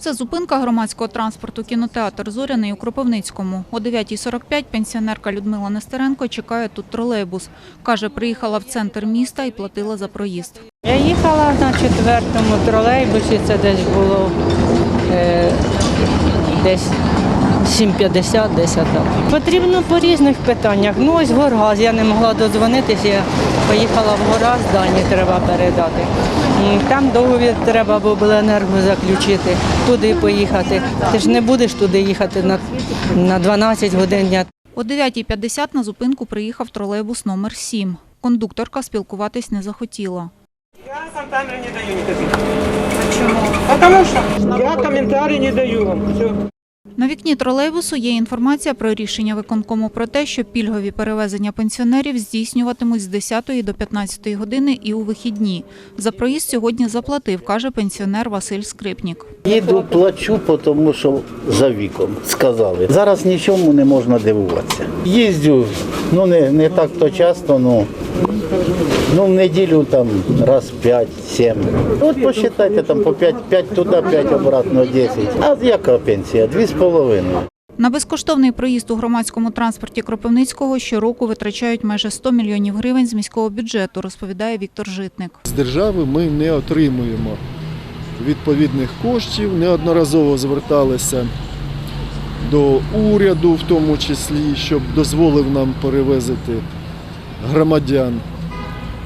Це зупинка громадського транспорту кінотеатр Зоряний у Кропивницькому. О 9.45 пенсіонерка Людмила Нестеренко чекає тут тролейбус. Каже, приїхала в центр міста і платила за проїзд. Я їхала на четвертому тролейбусі, це десь було е, десь 7.50, десь так. Потрібно по різних питаннях. Ну ось Горгаз, я не могла додзвонитися, я поїхала в Горгаз, дані треба передати. Там договір треба в обленерго заключити, туди поїхати. Ти ж не будеш туди їхати на, на 12 годин дня. О 9.50 на зупинку приїхав тролейбус номер 7. Кондукторка спілкуватись не захотіла. Я сам таймер не даю никаких. Чому? Тому що я коментарі не даю вам. Все. На вікні тролейбусу є інформація про рішення виконкому про те, що пільгові перевезення пенсіонерів здійснюватимуть з 10 до 15 години і у вихідні. За проїзд сьогодні заплатив, каже пенсіонер Василь Скрипнік. Їду, плачу, тому що за віком сказали. Зараз нічому не можна дивуватися. Їздю, ну не, не так то часто, ну, ну в неділю там раз 5-7. От посчитайте там по 5, 5 туди, 5 обратно, 10. А яка пенсія? Дві з половиною. На безкоштовний проїзд у громадському транспорті Кропивницького щороку витрачають майже 100 мільйонів гривень з міського бюджету, розповідає Віктор Житник. З держави ми не отримуємо відповідних коштів. Неодноразово зверталися до уряду, в тому числі, щоб дозволив нам перевезити громадян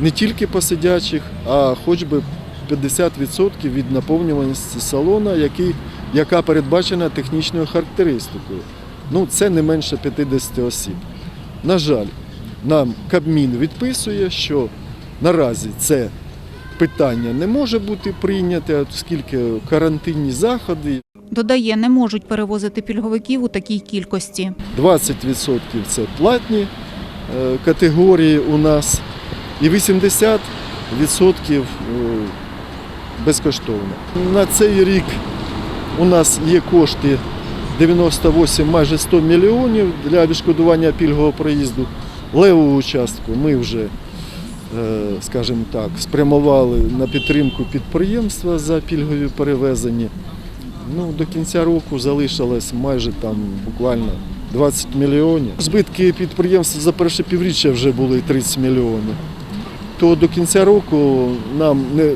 не тільки посидячих, а хоч би 50% від наповнюваності салона, який, яка передбачена технічною характеристикою. Ну, це не менше 50 осіб. На жаль, нам Кабмін відписує, що наразі це питання не може бути прийняте, оскільки карантинні заходи. Додає, не можуть перевозити пільговиків у такій кількості. 20% це платні е, категорії у нас, і 80% е, безкоштовно. На цей рік у нас є кошти 98, майже 100 мільйонів для відшкодування пільгового проїзду. Леву частку ми вже, е, скажімо так, спрямували на підтримку підприємства за пільгові перевезення. Ну, до кінця року залишилось майже там буквально 20 мільйонів. Збитки підприємств за перше півріччя вже були 30 мільйонів. То до кінця року нам не,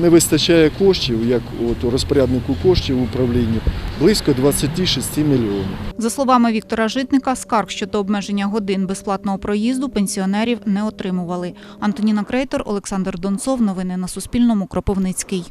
не вистачає коштів, як от розпоряднику коштів управління, близько 26 мільйонів. За словами Віктора Житника, скарг щодо обмеження годин безплатного проїзду пенсіонерів не отримували. Антоніна Крейтор, Олександр Донцов. Новини на Суспільному. Кропивницький.